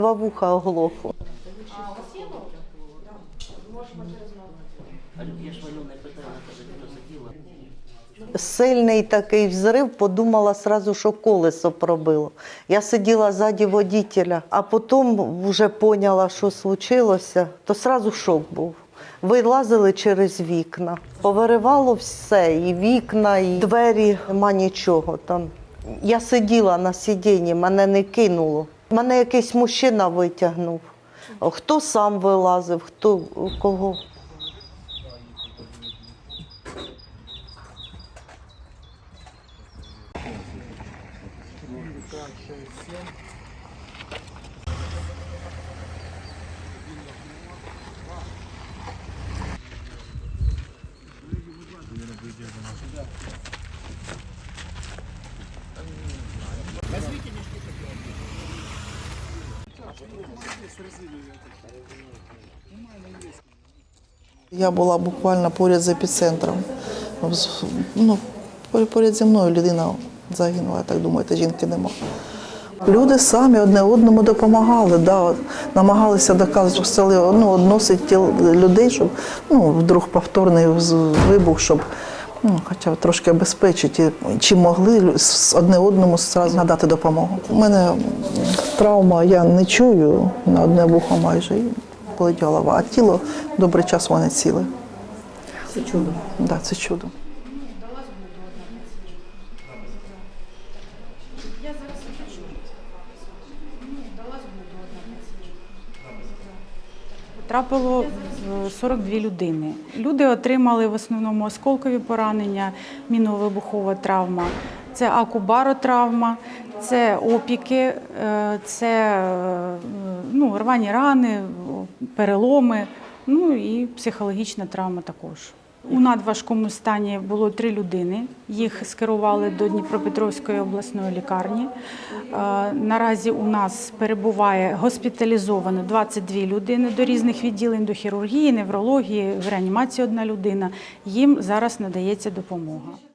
два вуха сиділа. Сильний такий взрив, подумала сразу, що колесо пробило. Я сиділа ззаді водителя, а потім вже поняла, що случилося, то сразу шок був. Вилазили через вікна. Повиривало все, і вікна, і двері, нема нічого там. Я сиділа на сидінні, мене не кинуло. Мене якийсь мужчина витягнув. Хто сам вилазив, хто кого. Я була буквально поряд з епіцентром. Ну, поряд зі мною людина загинула, я так думаю, та жінки нема. Люди самі одне одному допомагали, да, намагалися доказувати, ну, односити тіл людей, щоб ну, вдруг повторний вибух, щоб ну, хоча б трошки обезпечити, чи могли одне одному зразу надати допомогу. У мене травма, я не чую на одне вухо майже, і болить голова, а тіло добрий час мене ціле. Це чудо. Да, це чудо. Трапило е, 42 людини. Люди отримали в основному осколкові поранення, мінно-вибухова травма, це акубаротравма, це опіки, е, це е, ну, рвані рани, переломи, ну і психологічна травма також. У надважкому стані було три людини. Їх скерували до Дніпропетровської обласної лікарні. Е, Наразі у нас перебуває госпіталізовано 22 людини до різних відділень, до хірургії, неврології, в реанімації одна людина. Їм зараз надається допомога.